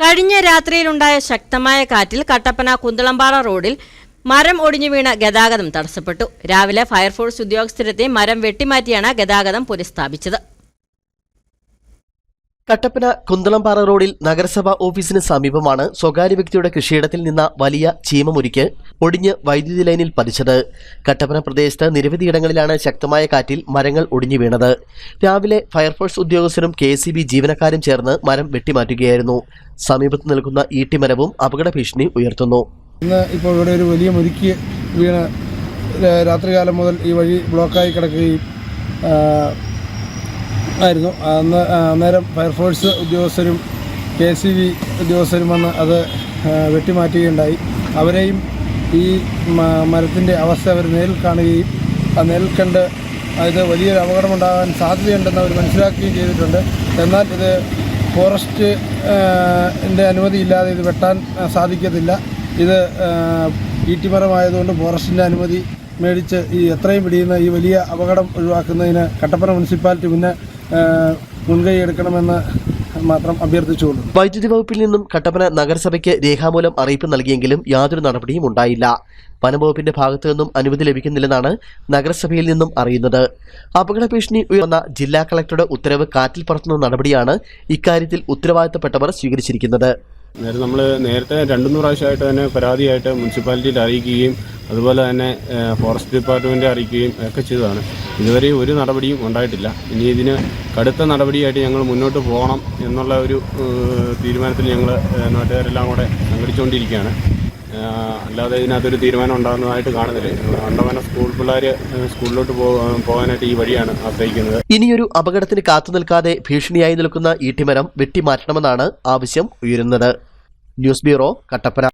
കഴിഞ്ഞ രാത്രിയിലുണ്ടായ ശക്തമായ കാറ്റിൽ കട്ടപ്പന കുന്തളമ്പാറ റോഡിൽ മരം ഒടിഞ്ഞു വീണ ഗതാഗതം തടസ്സപ്പെട്ടു. രാവിലെ ഫയർഫോഴ്സ് ഉദ്യോഗസ്ഥരെത്തി മരം വെട്ടിമാറ്റിയാണ് ഗതാഗതം പുനഃസ്ഥാപിച്ചത്. കട്ടപ്പന കുന്തളംപാറ റോഡിൽ നഗരസഭാ ഓഫീസിന് സമീപമാണ് സ്വകാര്യ വ്യക്തിയുടെ കൃഷിയിടത്തിൽ നിന്ന വലിയ ചീമമുരിക്ക് ഒടിഞ്ഞ് വൈദ്യുതി ലൈനിൽ പതിച്ചത്. കട്ടപ്പന പ്രദേശത്ത് നിരവധിയിടങ്ങളിലാണ് ശക്തമായ കാറ്റിൽ മരങ്ങൾ ഒടിഞ്ഞു വീണത്. രാവിലെ ഫയർഫോഴ്സ് ഉദ്യോഗസ്ഥരും കെ ജീവനക്കാരും ചേർന്ന് മരം വെട്ടിമാറ്റുകയായിരുന്നു. സമീപത്ത് നിൽക്കുന്ന ഈട്ടിമരവും അപകട ഭീഷണി ഉയർത്തുന്നു. ഇന്ന് ഇപ്പോൾ ഇവിടെ ഒരു വലിയ മുരുക്കി വീണ് രാത്രികാലം മുതൽ ഈ വഴി ബ്ലോക്കായി കിടക്കുകയും ആയിരുന്നു. അന്ന് അന്നേരം ഫയർഫോഴ്സ് ഉദ്യോഗസ്ഥരും കെ സി ബി ഉദ്യോഗസ്ഥരും വന്ന് അത് വെട്ടിമാറ്റുകയുണ്ടായി. അവരെയും ഈ മരത്തിന്റെ അവസ്ഥ അവർ നേരിൽ കാണുകയും ആ നേരിൽ കണ്ട് ഇത് വലിയൊരു അപകടമുണ്ടാകാൻ സാധ്യതയുണ്ടെന്ന് അവർ മനസ്സിലാക്കുകയും ചെയ്തിട്ടുണ്ട്. എന്നാൽ ഇത് ഫോറസ്റ്റ് ന്റെ അനുമതി ഇല്ലാതെ ഇത് വെട്ടാൻ സാധിക്കത്തില്ല. ഇത് ഈട്ടിമരമായതുകൊണ്ട് ഫോറസ്റ്റിന്റെ അനുമതി മേടിച്ച് ഈ എത്രയും പിടിയുന്ന ഈ വലിയ അപകടം ഒഴിവാക്കുന്നതിന് കട്ടപ്പന മുനിസിപ്പാലിറ്റി പിന്നെ ആ, മുൻകൈ എടുക്കണമെന്ന് മാത്രം അഭ്യർത്ഥിച്ചുകൊണ്ട് വൈദ്യുതി വകുപ്പിൽ നിന്നും കട്ടപ്പന നഗരസഭയ്ക്ക് രേഖാമൂലം അറിയിപ്പ് നൽകിയെങ്കിലും യാതൊരു നടപടിയും ഉണ്ടായില്ല. വനംവകുപ്പിന്റെ ഭാഗത്തു നിന്നും അനുമതി ലഭിക്കുന്നില്ലെന്നാണ് നഗരസഭയിൽ നിന്നും അറിയുന്നത്. അപകട ഭീഷണി ഉയർന്ന ജില്ലാ കളക്ടറുടെ ഉത്തരവ് കാറ്റിൽ പറത്തുന്ന നടപടിയാണ് ഇക്കാര്യത്തിൽ ഉത്തരവാദിത്തപ്പെട്ടവർ സ്വീകരിച്ചിരിക്കുന്നത്. നേരത്തെ നമ്മൾ നേരത്തെ രണ്ടു പ്രാവശ്യമായിട്ട് തന്നെ പരാതിയായിട്ട് മുനിസിപ്പാലിറ്റിയിൽ അറിയിക്കുകയും അതുപോലെ തന്നെ ഫോറസ്റ്റ് ഡിപ്പാർട്ട്മെന്റ് അറിയിക്കുകയും ഒക്കെ ചെയ്തതാണ്. ഇതുവരെ ഒരു നടപടിയും ഉണ്ടായിട്ടില്ല. ഇനി ഇതിന് കടുത്ത നടപടിയായിട്ട് ഞങ്ങൾ മുന്നോട്ട് പോകണം എന്നുള്ള ഒരു തീരുമാനത്തിൽ ഞങ്ങൾ നാട്ടുകാരെല്ലാം കൂടെ സംഘടിച്ചുകൊണ്ടിരിക്കുകയാണ്. അല്ലാതെ ഇതിനകത്തൊരു തീരുമാനം ഉണ്ടാകുന്നതായിട്ട് കാണുന്നില്ല. അണ്ടവന സ്കൂൾ പിള്ളേർ സ്കൂളിലോട്ട് പോകാനായിട്ട് ഈ വഴിയാണ് ആശ്രയിക്കുന്നത്. ഇനിയൊരു അപകടത്തിന് കാത്തു നിൽക്കാതെ ഭീഷണിയായി നിൽക്കുന്ന ഈട്ടിമരം വെട്ടിമാറ്റണമെന്നാണ് ആവശ്യം ഉയരുന്നത്. News bureau Kattappana.